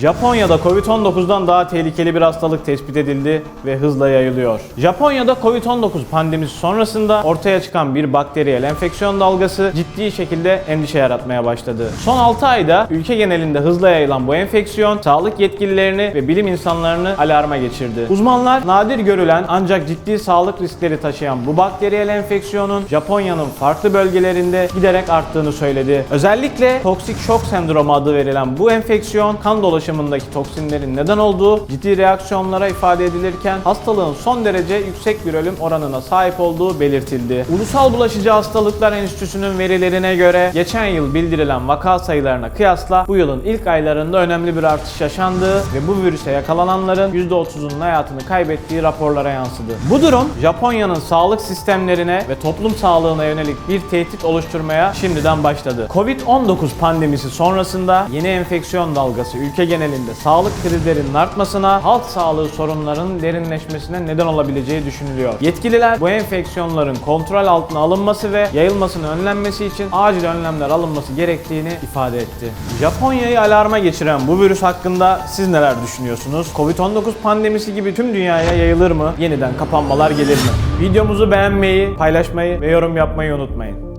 Japonya'da Covid-19'dan daha tehlikeli bir hastalık tespit edildi ve hızla yayılıyor. Japonya'da Covid-19 pandemisi sonrasında ortaya çıkan bir bakteriyel enfeksiyon dalgası ciddi şekilde endişe yaratmaya başladı. Son 6 ayda ülke genelinde hızla yayılan bu enfeksiyon sağlık yetkililerini ve bilim insanlarını alarma geçirdi. Uzmanlar nadir görülen ancak ciddi sağlık riskleri taşıyan bu bakteriyel enfeksiyonun Japonya'nın farklı bölgelerinde giderek arttığını söyledi. Özellikle toksik şok sendromu adı verilen bu enfeksiyon kan dolaşımındaki toksinlerin neden olduğu ciddi reaksiyonlara ifade edilirken hastalığın son derece yüksek bir ölüm oranına sahip olduğu belirtildi. Ulusal Bulaşıcı Hastalıklar Enstitüsü'nün verilerine göre geçen yıl bildirilen vaka sayılarına kıyasla bu yılın ilk aylarında önemli bir artış yaşandığı ve bu virüse yakalananların %30'unun hayatını kaybettiği raporlara yansıdı. Bu durum Japonya'nın sağlık sistemlerine ve toplum sağlığına yönelik bir tehdit oluşturmaya şimdiden başladı. Covid-19 pandemisi sonrasında yeni enfeksiyon dalgası ülke genelinde sağlık krizlerinin artmasına, halk sağlığı sorunlarının derinleşmesine neden olabileceği düşünülüyor. Yetkililer bu enfeksiyonların kontrol altına alınması ve yayılmasının önlenmesi için acil önlemler alınması gerektiğini ifade etti. Japonya'yı alarma geçiren bu virüs hakkında siz neler düşünüyorsunuz? Covid-19 pandemisi gibi tüm dünyaya yayılır mı? Yeniden kapanmalar gelir mi? Videomuzu beğenmeyi, paylaşmayı ve yorum yapmayı unutmayın.